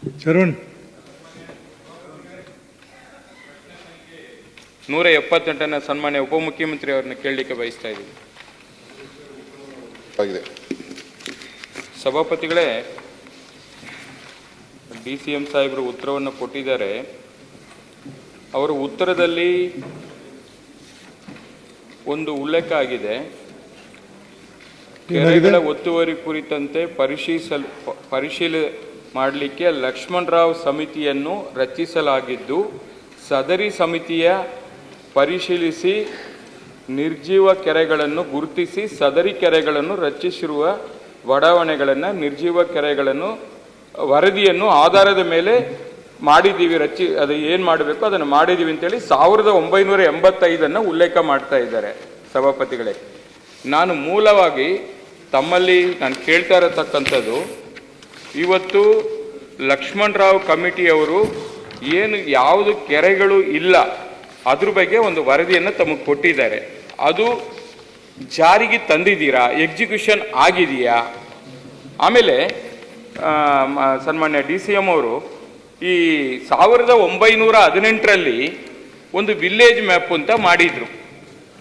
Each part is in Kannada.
ಶರವಣ್ ನೂರ ಎಪ್ಪತ್ತೆಂಟನೇ ಸನ್ಮಾನ್ಯ ಉಪಮುಖ್ಯಮಂತ್ರಿ ಅವರನ್ನ ಕೇಳಲಿಕ್ಕೆ ಬಯಸ್ತಾ ಇದ್ದೀವಿ ಆಗಿದೆ. ಸಭಾಪತಿಗಳೇ ಡಿ ಸಿ ಎಂ ಸಾಹೇಬರು ಉತ್ತರವನ್ನು ಕೊಟ್ಟಿದ್ದಾರೆ. ಅವರ ಉತ್ತರದಲ್ಲಿ ಒಂದು ಉಲ್ಲೇಖ ಆಗಿದೆ. ಕೆರೆಗಳ ಒತ್ತುವರಿ ಕುರಿತಂತೆ ಪರಿಶೀಲಿಸಲ್ ಪರಿಶೀಲ ಮಾಡಲಿಕ್ಕೆ ಲಕ್ಷ್ಮಣರಾವ್ ಸಮಿತಿಯನ್ನು ರಚಿಸಲಾಗಿದ್ದು, ಸದರಿ ಸಮಿತಿಯ ಪರಿಶೀಲಿಸಿ ನಿರ್ಜೀವ ಕೆರೆಗಳನ್ನು ಗುರುತಿಸಿ ಸದರಿ ಕೆರೆಗಳನ್ನು ರಚಿಸಿರುವ ಬಡಾವಣೆಗಳನ್ನು, ನಿರ್ಜೀವ ಕೆರೆಗಳನ್ನು, ವರದಿಯನ್ನು ಆಧಾರದ ಮೇಲೆ ಮಾಡಿದ್ದೀವಿ, ರಚಿ, ಅದು ಏನು ಮಾಡಬೇಕು, ಅದನ್ನು ಮಾಡಿದ್ದೀವಿ ಅಂತೇಳಿ ಸಾವಿರದ ಒಂಬೈನೂರ ಎಂಬತ್ತೈದನ್ನು ಉಲ್ಲೇಖ ಮಾಡ್ತಾ ಇದ್ದಾರೆ ಸಭಾಪತಿಗಳೇ. ನಾನು ಮೂಲವಾಗಿ ತಮ್ಮಲ್ಲಿ, ನಾನು ಕೇಳ್ತಾ ಇರತಕ್ಕಂಥದ್ದು ಇವತ್ತು ಲಕ್ಷ್ಮಣರಾವ್ ಕಮಿಟಿಯವರು ಏನು ಯಾವುದು ಕೆರೆಗಳು ಇಲ್ಲ, ಅದ್ರ ಬಗ್ಗೆ ಒಂದು ವರದಿಯನ್ನು ತಮಗೆ ಕೊಟ್ಟಿದ್ದಾರೆ. ಅದು ಜಾರಿಗೆ ತಂದಿದ್ದೀರಾ? ಎಕ್ಸಿಕ್ಯೂಷನ್ ಆಗಿದೆಯಾ? ಆಮೇಲೆ ಸನ್ಮಾನ್ಯ ಡಿ ಸಿ ಎಂ ಅವರು ಈ ಸಾವಿರದ ಒಂಬೈನೂರ ಹದಿನೆಂಟರಲ್ಲಿ ಒಂದು ವಿಲೇಜ್ ಮ್ಯಾಪ್ ಅಂತ ಮಾಡಿದರು.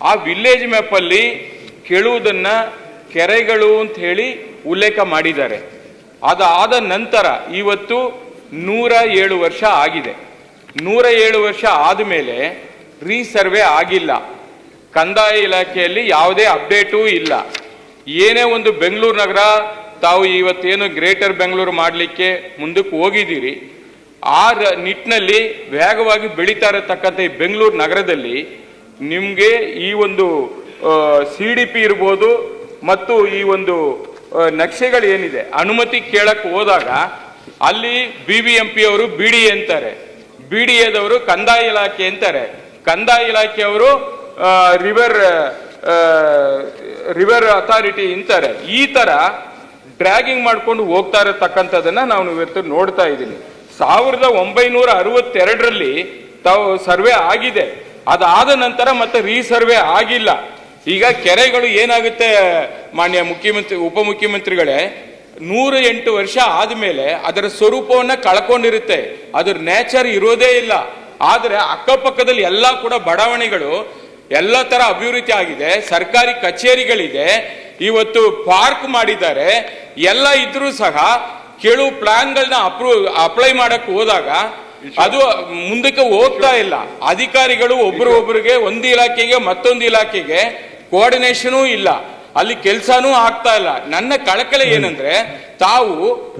ಆ ವಿಲೇಜ್ ಮ್ಯಾಪಲ್ಲಿ ಕೇಳುವುದನ್ನು ಕೆರೆಗಳು ಅಂತ ಹೇಳಿ ಉಲ್ಲೇಖ ಮಾಡಿದ್ದಾರೆ. ಅದಾದ ನಂತರ ಇವತ್ತು ನೂರ ಏಳು ವರ್ಷ ಆಗಿದೆ. ನೂರ ಏಳು ವರ್ಷ ಆದಮೇಲೆ ರೀಸರ್ವೆ ಆಗಿಲ್ಲ. ಕಂದಾಯ ಇಲಾಖೆಯಲ್ಲಿ ಯಾವುದೇ ಅಪ್ಡೇಟೂ ಇಲ್ಲ. ಏನೇ ಒಂದು ಬೆಂಗಳೂರು ನಗರ, ತಾವು ಇವತ್ತೇನು ಗ್ರೇಟರ್ ಬೆಂಗಳೂರು ಮಾಡಲಿಕ್ಕೆ ಮುಂದಕ್ಕೆ ಹೋಗಿದ್ದೀರಿ. ಆ ನಿಟ್ಟಿನಲ್ಲಿ ವೇಗವಾಗಿ ಬೆಳೀತಾ ಇರತಕ್ಕಂಥ ಈ ಬೆಂಗಳೂರು ನಗರದಲ್ಲಿ ನಿಮಗೆ ಈ ಒಂದು ಸಿ ಡಿ ಪಿ ಇರ್ಬೋದು ಮತ್ತು ಈ ಒಂದು ನಕ್ಷೆಗಳು ಏನಿದೆ ಅನುಮತಿ ಕೇಳಕ್ಕೆ ಹೋದಾಗ ಅಲ್ಲಿ ಬಿ ಬಿ ಎಂ ಪಿ ಅವರು ಬಿ ಡಿ ಅಂತಾರೆ. ಬಿ ಡಿ ಎದವರು ಕಂದಾಯ ಇಲಾಖೆ ಅಂತಾರೆ. ಕಂದಾಯ ಇಲಾಖೆಯವರು ರಿವರ್ ರಿವರ್ ಅಥಾರಿಟಿ ಅಂತಾರೆ. ಈ ತರ ಡ್ರ್ಯಾಗಿಂಗ್ ಮಾಡ್ಕೊಂಡು ಹೋಗ್ತಾ ಇರತಕ್ಕಂಥದ್ದನ್ನ ನಾವು ಇವತ್ತು ನೋಡ್ತಾ ಇದ್ದೀನಿ. ಸಾವಿರದ ಒಂಬೈನೂರ ಅರವತ್ತೆರಡರಲ್ಲಿ ತಾವು ಸರ್ವೆ ಆಗಿದೆ. ಅದಾದ ನಂತರ ಮತ್ತೆ ರೀಸರ್ವೆ ಆಗಿಲ್ಲ. ಈಗ ಕೆರೆಗಳು ಏನಾಗುತ್ತೆ ಮಾನ್ಯ ಮುಖ್ಯಮಂತ್ರಿ, ಉಪಮುಖ್ಯಮಂತ್ರಿಗಳೇ, ನೂರ ಎಂಟು ವರ್ಷ ಆದ್ಮೇಲೆ ಅದರ ಸ್ವರೂಪವನ್ನ ಕಳ್ಕೊಂಡಿರುತ್ತೆ. ಅದ್ರ ನೇಚರ್ ಇರೋದೇ ಇಲ್ಲ. ಆದರೆ ಅಕ್ಕಪಕ್ಕದಲ್ಲಿ ಎಲ್ಲ ಕೂಡ ಬಡಾವಣೆಗಳು, ಎಲ್ಲ ತರ ಅಭಿವೃದ್ಧಿ ಆಗಿದೆ, ಸರ್ಕಾರಿ ಕಚೇರಿಗಳಿದೆ, ಇವತ್ತು ಪಾರ್ಕ್ ಮಾಡಿದ್ದಾರೆ. ಎಲ್ಲ ಇದ್ರೂ ಸಹ ಕೆಲವು ಪ್ಲಾನ್ಗಳನ್ನ ಅಪ್ರೂವ್ ಅಪ್ಲೈ ಮಾಡಕ್ ಹೋದಾಗ ಅದು ಮುಂದಕ್ಕೆ ಹೋಗ್ತಾ ಇಲ್ಲ. ಅಧಿಕಾರಿಗಳು ಒಬ್ರು ಒಬ್ರಿಗೆ ಒಂದು ಇಲಾಖೆಗೆ ಮತ್ತೊಂದು ಇಲಾಖೆಗೆ ಕೋಆರ್ಡಿನೇಷನೂ ಇಲ್ಲ. ಅಲ್ಲಿ ಕೆಲಸನೂ ಆಗ್ತಾ ಇಲ್ಲ. ನನ್ನ ಕಳಕಳೆ ಏನಂದ್ರೆ ತಾವು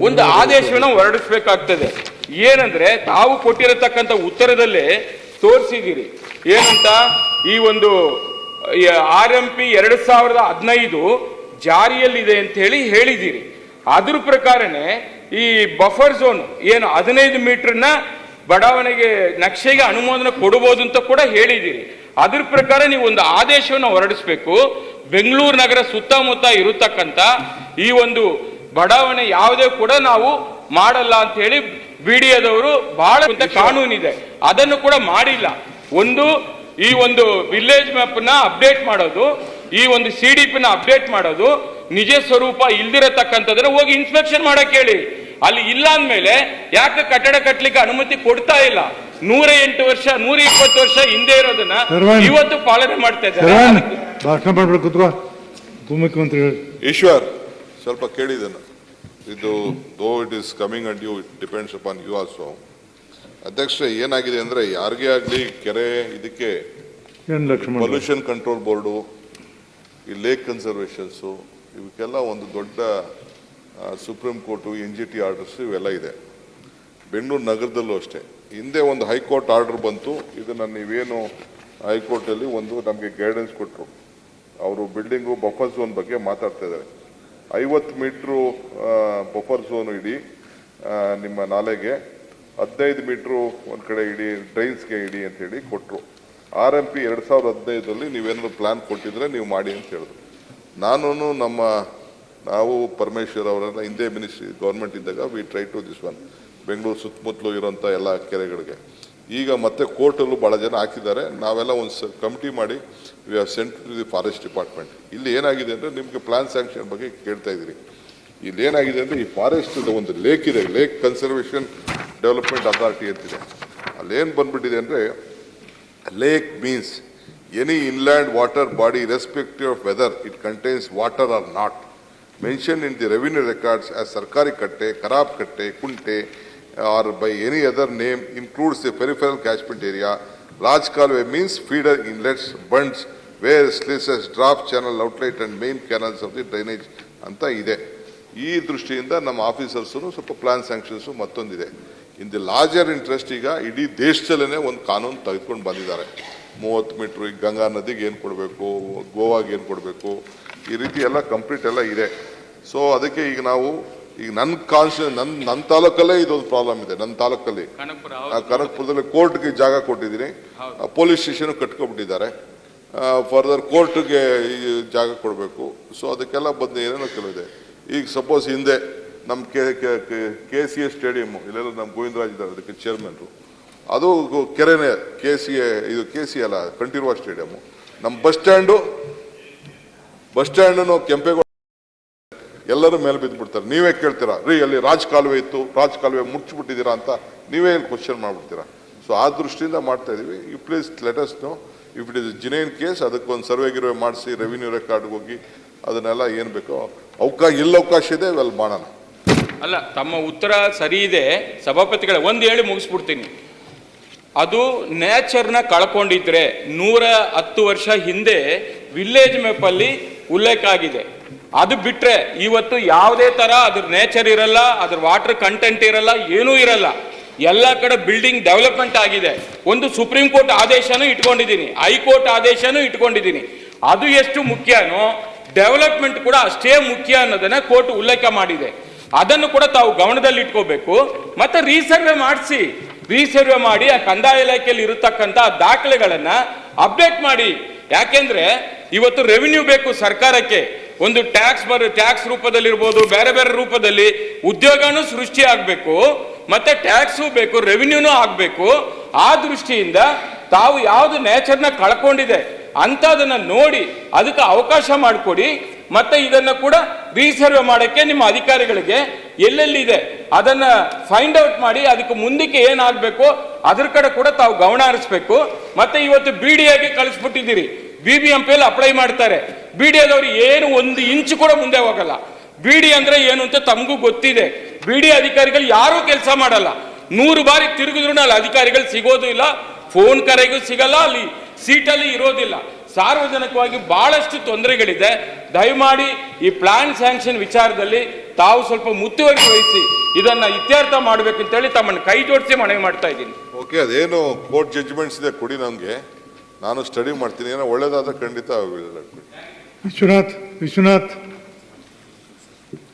ಒಂದು ಆದೇಶವನ್ನು ಹೊರಡಿಸಬೇಕಾಗ್ತದೆ. ಏನಂದ್ರೆ ತಾವು ಕೊಟ್ಟಿರತಕ್ಕಂಥ ಉತ್ತರದಲ್ಲೇ ತೋರಿಸಿದ್ದೀರಿ. ಏನಂತ? ಈ ಒಂದು ಆರ್ ಎಂ ಪಿ ಎರಡು ಸಾವಿರದ ಹದಿನೈದು ಜಾರಿಯಲ್ಲಿದೆ ಅಂತ ಹೇಳಿ ಹೇಳಿದ್ದೀರಿ. ಅದ್ರ ಪ್ರಕಾರನೇ ಈ ಬಫರ್ ಝೋನ್ ಏನು ಹದಿನೈದು ಮೀಟರ್ನ ಬಡಾವಣೆಗೆ ನಕ್ಷೆಗೆ ಅನುಮೋದನೆ ಕೊಡಬಹುದು ಅಂತ ಕೂಡ ಹೇಳಿದ್ದೀರಿ. ಅದ್ರ ಪ್ರಕಾರ ನೀವು ಒಂದು ಆದೇಶವನ್ನು ಹೊರಡಿಸ್ಬೇಕು. ಬೆಂಗಳೂರು ನಗರ ಸುತ್ತಮುತ್ತ ಇರತಕ್ಕಂತ ಈ ಒಂದು ಬಡಾವಣೆ ಯಾವುದೇ ಕೂಡ ನಾವು ಮಾಡಲ್ಲ ಅಂತ ಹೇಳಿ ಬಿಡಿಯದವರು ಬಹಳ ಕಾನೂನಿದೆ. ಅದನ್ನು ಕೂಡ ಮಾಡಿಲ್ಲ. ಒಂದು ಈ ಒಂದು ವಿಲೇಜ್ ಮ್ಯಾಪ್ನ ಅಪ್ಡೇಟ್ ಮಾಡೋದು, ಈ ಒಂದು ಸಿ ಡಿ ಪಿ ನ ಅಪ್ಡೇಟ್ ಮಾಡೋದು, ನಿಜ ಸ್ವರೂಪ ಇಲ್ದಿರತಕ್ಕಂಥದ್ರೆ ಹೋಗಿ ಇನ್ಸ್ಪೆಕ್ಷನ್ ಮಾಡಕ್ಕೆ ಹೇಳಿ. ಅಲ್ಲಿ ಇಲ್ಲ ಅಂದ್ಮೇಲೆ ಯಾಕೆ ಕಟ್ಟಡ ಕಟ್ಟಲಿಕ್ಕೆ ಅನುಮತಿ ಕೊಡ್ತಾ ಇಲ್ಲ? ನೂರ ಎಂಟು ವರ್ಷ ನೂರ ಇಪ್ಪತ್ತು ವರ್ಷ ಹಿಂದೆ ಇರೋದನ್ನ ಇವತ್ತು ಪಾಲನೆ ಮಾಡ್ತಾ ಇದ್ದಾರೆ. ಈಶ್ವರ್ ಸ್ವಲ್ಪ ಕೇಳಿದನ ಇದು though it is coming and you it depends upon you also ಅಧ್ಯಕ್ಷ ಏನಾಗಿದೆ ಅಂದ್ರೆ ಯಾರಿಗೇ ಆಗಲಿ ಕೆರೆ ಇದಕ್ಕೆ ಪೊಲ್ಯೂಷನ್ ಕಂಟ್ರೋಲ್ ಬೋರ್ಡು ಈ ಲೇಕ್ ಕನ್ಸರ್ವೇಷನ್ಸು ಇವಕ್ಕೆಲ್ಲ ಒಂದು ದೊಡ್ಡ supreme court N G T orders ಇವೆಲ್ಲ ಇದೆ. ಬೆಂಗಳೂರು ನಗರದಲ್ಲೂ ಅಷ್ಟೇ. ಹಿಂದೆ ಒಂದು ಹೈಕೋರ್ಟ್ ಆರ್ಡರ್ ಬಂತು. ಇದನ್ನು ನೀವೇನು ಹೈಕೋರ್ಟಲ್ಲಿ ಒಂದು ನಮಗೆ ಗೈಡೆನ್ಸ್ ಕೊಟ್ಟರು ಅವರು ಬಿಲ್ಡಿಂಗು ಬಫರ್ ಝೋನ್ ಬಗ್ಗೆ ಮಾತಾಡ್ತಾ ಇದ್ದಾರೆ. ಐವತ್ತು ಮೀಟ್ರು ಬಫರ್ ಝೋನು ಇಡಿ ನಿಮ್ಮ ನಾಲೆಗೆ. ಹದಿನೈದು ಮೀಟ್ರು ಒಂದು ಕಡೆ ಇಡಿ ಡ್ರೈನ್ಸ್ಗೆ ಇಡಿ ಅಂತ ಹೇಳಿ ಕೊಟ್ಟರು ಆರ್ ಎಂ ಪಿ ಎರಡು ಸಾವಿರದ ಹದಿನೈದರಲ್ಲಿ ನೀವೇನಾದ್ರು ಪ್ಲ್ಯಾನ್ ಕೊಟ್ಟಿದ್ರೆ ನೀವು ಮಾಡಿ ಅಂತ ಹೇಳಿದ್ರು. ನಾನು ನಮ್ಮ ನಾವು ಪರಮೇಶ್ವರ್ ಅವರೆಲ್ಲ ಹಿಂದೆ ಮಿನಿಸ್ಟ್ರಿ ಗೌರ್ಮೆಂಟ್ ಇದ್ದಾಗ we try to this one Bengaluru ಸುತ್ತಮುತ್ತಲು ಇರೋಂಥ ಎಲ್ಲ ಕೆರೆಗಳಿಗೆ. ಈಗ ಮತ್ತೆ ಕೋರ್ಟಲ್ಲೂ ಭಾಳ ಜನ ಹಾಕಿದ್ದಾರೆ. ನಾವೆಲ್ಲ ಒಂದು ಸ, ಕಮಿಟಿ ಮಾಡಿ we have sent to the forest department ಇಲ್ಲಿ ಏನಾಗಿದೆ ಅಂದರೆ ನಿಮಗೆ ಪ್ಲಾನ್ ಸ್ಯಾಂಕ್ಷನ್ ಬಗ್ಗೆ ಕೇಳ್ತಾ ಇದ್ದೀರಿ. ಇಲ್ಲಿ ಏನಾಗಿದೆ ಅಂದರೆ ಈ ಫಾರೆಸ್ಟ್ ಒಂದು ಲೇಕ್ ಇದೆ ಲೇಕ್ ಕನ್ಸರ್ವೇಷನ್ ಡೆವಲಪ್ಮೆಂಟ್ ಅಥಾರಿಟಿ ಅಂತಿದೆ. ಅಲ್ಲೇನು ಬಂದ್ಬಿಟ್ಟಿದೆ ಅಂದರೆ lake means any inland water body respective of whether it contains water or not mention in the revenue records as ಸರ್ಕಾರಿ ಕಟ್ಟೆ ಖರಾಬ್ ಕಟ್ಟೆ ಕುಂಟೆ or by any other name includes the peripheral catchment area large ಕಾಲುವೆ means feeder inlets bunds weir sluices drop channel outlet and main canals of the drainage ಅಂತ ಇದೆ. ಈ ದೃಷ್ಟಿಯಿಂದ ನಮ್ಮ ಆಫೀಸರ್ಸು ಸ್ವಲ್ಪ ಪ್ಲಾನ್ ಸ್ಯಾಂಕ್ಷನ್ಸು ಮತ್ತೊಂದಿದೆ. ಇನ್ ದಿ ಲಾರ್ಜರ್ ಇಂಟ್ರೆಸ್ಟ್ ಈಗ ಇಡೀ ದೇಶದಲ್ಲೇ ಒಂದು ಕಾನೂನು ತೆಗೆದುಕೊಂಡು ಬಂದಿದ್ದಾರೆ. ಮೂವತ್ತು ಮೀಟ್ರ್ ಈಗ ಗಂಗಾ ನದಿಗೆ ಏನು ಕೊಡಬೇಕು, ಗೋವಾಗೆ ಏನು ಕೊಡಬೇಕು ಈ ರೀತಿ ಎಲ್ಲ ಕಂಪ್ಲೀಟ್ ಎಲ್ಲ ಇದೆ. ಸೊ ಅದಕ್ಕೆ ಈಗ ನಾವು ಈಗ ನನ್ನ ಕಾನ್ಸ್ಟಿ ನನ್ನ ನನ್ನ ತಾಲೂಕಲ್ಲೇ ಇದೊಂದು ಪ್ರಾಬ್ಲಮ್ ಇದೆ ನನ್ನ ತಾಲೂಕಲ್ಲಿ. ಆ ಕನಕಪುರದಲ್ಲಿ ಕೋರ್ಟ್ಗೆ ಜಾಗ ಕೊಟ್ಟಿದ್ದೀನಿ. Police station ಕಟ್ಕೊಬಿಟ್ಟಿದ್ದಾರೆ. ಫರ್ದರ್ ಕೋರ್ಟ್ಗೆ ಜಾಗ ಕೊಡಬೇಕು. ಸೊ ಅದಕ್ಕೆಲ್ಲ ಬಂದು ಏನೇನೋ ಕೆಲವಿದೆ. ಈಗ ಸಪೋಸ್ ಹಿಂದೆ ನಮ್ಮ K K C A stadium ಇಲ್ಲೆಲ್ಲ ನಮ್ಮ ಗೋವಿಂದರಾಜ್ ಇದ್ದಾರೆ ಅದಕ್ಕೆ ಚೇರ್ಮನ್ರು ಅದು ಕೆರೆನೇ ಕೆ ಸಿ ಎ ಇದು ಕೆ ಸಿ ಅಲ್ಲ ಕಂಠೀರ್ವ ಸ್ಟೇಡಿಯಮ್ಮು ನಮ್ಮ bus stand bus stand Kempegowda ಎಲ್ಲರೂ ಮೇಲೆ ಬಿದ್ದುಬಿಡ್ತಾರೆ. ನೀವೇ ಕೇಳ್ತೀರಾ, ರೀ, ಅಲ್ಲಿ ರಾಜ್ ಕಾಲುವೆ ಇತ್ತು ರಾಜ್ ಕಾಲುವೆ ಮುಚ್ಚಿಬಿಟ್ಟಿದ್ದೀರಾ ಅಂತ ನೀವೇ ಕ್ವಶನ್ ಮಾಡಿಬಿಡ್ತೀರಾ? ಸೊ ಆ ದೃಷ್ಟಿಯಿಂದ ಮಾಡ್ತಾ ಇದೀವಿ. You please let us know if it is genuine case ಅದಕ್ಕೊಂದು ಸರ್ವೆ ಗಿರ್ವೆ ಮಾಡಿಸಿ ರೆವಿನ್ಯೂ ರೆಕಾರ್ಡ್ಗೆ ಹೋಗಿ, ಅದನ್ನೆಲ್ಲ ಏನು ಬೇಕೋ ಅವಕಾಶ ಇಲ್ಲ ಅವಕಾಶ ಇದೆ ಅಲ್ಲಿ ಮಾಡೋಣ. ಅಲ್ಲ, ತಮ್ಮ ಉತ್ತರ ಸರಿ ಇದೆ. ಸಭಾಪತಿಗಳ, ಒಂದು ಹೇಳಿ ಮುಗಿಸ್ಬಿಡ್ತೀನಿ. ಅದು ನೇಚರ್ನ ಕಳ್ಕೊಂಡಿದ್ರೆ ನೂರ ಹತ್ತು ವರ್ಷ ಹಿಂದೆ ವಿಲೇಜ್ ಮ್ಯಾಪಲ್ಲಿ ಉಲ್ಲೇಖ ಆಗಿದೆ ಅದು ಬಿಟ್ರೆ ಇವತ್ತು ಯಾವುದೇ ತರ ಅದ್ರ ನೇಚರ್ ಇರಲ್ಲ, ಅದ್ರ ವಾಟರ್ ಕಂಟೆಂಟ್ ಇರಲ್ಲ, ಏನೂ ಇರಲ್ಲ. ಎಲ್ಲ ಕಡೆ ಬಿಲ್ಡಿಂಗ್ ಡೆವಲಪ್ಮೆಂಟ್ ಆಗಿದೆ. ಒಂದು ಸುಪ್ರೀಂ ಕೋರ್ಟ್ ಆದೇಶನೂ ಇಟ್ಕೊಂಡಿದ್ದೀನಿ. ಹೈಕೋರ್ಟ್ ಆದೇಶನೂ ಇಟ್ಕೊಂಡಿದ್ದೀನಿ. ಅದು ಎಷ್ಟು ಮುಖ್ಯನೋ ಡೆವಲಪ್ಮೆಂಟ್ ಕೂಡ ಅಷ್ಟೇ ಮುಖ್ಯ ಅನ್ನೋದನ್ನ ಕೋರ್ಟ್ ಉಲ್ಲೇಖ ಮಾಡಿದೆ. ಅದನ್ನು ಕೂಡ ತಾವು ಗಮನದಲ್ಲಿ ಇಟ್ಕೋಬೇಕು ಮತ್ತೆ ರೀಸರ್ವೆ ಮಾಡಿಸಿ. ರೀಸರ್ವೆ ಮಾಡಿ ಆ ಕಂದಾಯ ಇಲಾಖೆಯಲ್ಲಿ ಇರತಕ್ಕಂತ ದಾಖಲೆಗಳನ್ನ ಅಪ್ಡೇಟ್ ಮಾಡಿ. ಯಾಕೆಂದ್ರೆ ಇವತ್ತು ರೆವಿನ್ಯೂ ಬೇಕು ಸರ್ಕಾರಕ್ಕೆ. ಒಂದು ಟ್ಯಾಕ್ಸ್ ಬರ ಟ್ಯಾಕ್ಸ್ ರೂಪದಲ್ಲಿರ್ಬೋದು, ಬೇರೆ ಬೇರೆ ರೂಪದಲ್ಲಿ ಉದ್ಯೋಗನೂ ಸೃಷ್ಟಿ ಆಗಬೇಕು, ಮತ್ತೆ ಟ್ಯಾಕ್ಸು ಬೇಕು ರೆವಿನ್ಯೂನೂ ಆಗಬೇಕು. ಆ ದೃಷ್ಟಿಯಿಂದ ತಾವು ಯಾವುದು ನೇಚರ್ನ ಕಳ್ಕೊಂಡಿದೆ ಅಂಥದನ್ನು ನೋಡಿ, ಅದಕ್ಕೆ ಅವಕಾಶ ಮಾಡಿಕೊಡಿ. ಮತ್ತೆ ಇದನ್ನು ಕೂಡ ರೀಸರ್ವೆ ಮಾಡೋಕ್ಕೆ ನಿಮ್ಮ ಅಧಿಕಾರಿಗಳಿಗೆ ಎಲ್ಲೆಲ್ಲಿದೆ ಅದನ್ನು ಫೈಂಡ್ ಔಟ್ ಮಾಡಿ, ಅದಕ್ಕೆ ಮುಂದಕ್ಕೆ ಏನಾಗಬೇಕು ಅದ್ರ ಕಡೆ ಕೂಡ ತಾವು ಗಮನ ಹರಿಸ್ಬೇಕು. ಮತ್ತೆ ಇವತ್ತು ಬಿ ಡಿ ಎಗೆ ಕಳಿಸ್ಬಿಟ್ಟಿದ್ದೀರಿ. ಬಿ ಬಿ ಎಂ ಪಿಯಲ್ಲಿ ಅಪ್ಲೈ ಮಾಡ್ತಾರೆ. ಬಿ ಡಿ ಎದವರು ಏನು ಒಂದು ಇಂಚು ಕೂಡ ಮುಂದೆ ಹೋಗಲ್ಲ. ಬಿ ಡಿ ಅಂದ್ರೆ ಏನು ಅಂತ ತಮಗೂ ಗೊತ್ತಿದೆ. ಬಿ ಡಿ ಅಧಿಕಾರಿಗಳು ಯಾರೂ ಕೆಲಸ ಮಾಡಲ್ಲ. ನೂರು ಬಾರಿ ತಿರುಗಿದ್ರು ಅಲ್ಲಿ ಅಧಿಕಾರಿಗಳು ಸಿಗೋದು ಇಲ್ಲ ಫೋನ್ ಕರೆಗೂ ಸಿಗಲ್ಲ, ಅಲ್ಲಿ ಸೀಟಲ್ಲಿ ಇರೋದಿಲ್ಲ. ಸಾರ್ವಜನಿಕವಾಗಿ ಬಹಳಷ್ಟು ತೊಂದರೆಗಳಿದೆ. ದಯಮಾಡಿ ಈ ಪ್ಲಾನ್ ಸ್ಯಾಂಕ್ಷನ್ ವಿಚಾರದಲ್ಲಿ ತಾವು ಸ್ವಲ್ಪ ಮುತುವರ್ಜಿ ವಹಿಸಿ ಇದನ್ನ ಇತ್ಯರ್ಥ ಮಾಡ್ಬೇಕಂತೇಳಿ ತಮ್ಮನ್ನು ಕೈ ಜೋಡಿಸಿ ಮನವಿ ಮಾಡ್ತಾ ಇದ್ದೀನಿ. ಓಕೆ ಅದೇನು ಕೋರ್ಟ್ ಜಡ್ಜ್ಮೆಂಟ್ಸ್ ಇದೆ, ಕೊಡಿ ನಮಗೆ. ನಾನು ಸ್ಟಡಿ ಮಾಡ್ತೀನಿ ಏನೋ ಒಳ್ಳೇದಾದ ಖಂಡಿತ ವಿಶ್ವನಾಥ್ ವಿಶ್ವನಾಥ್.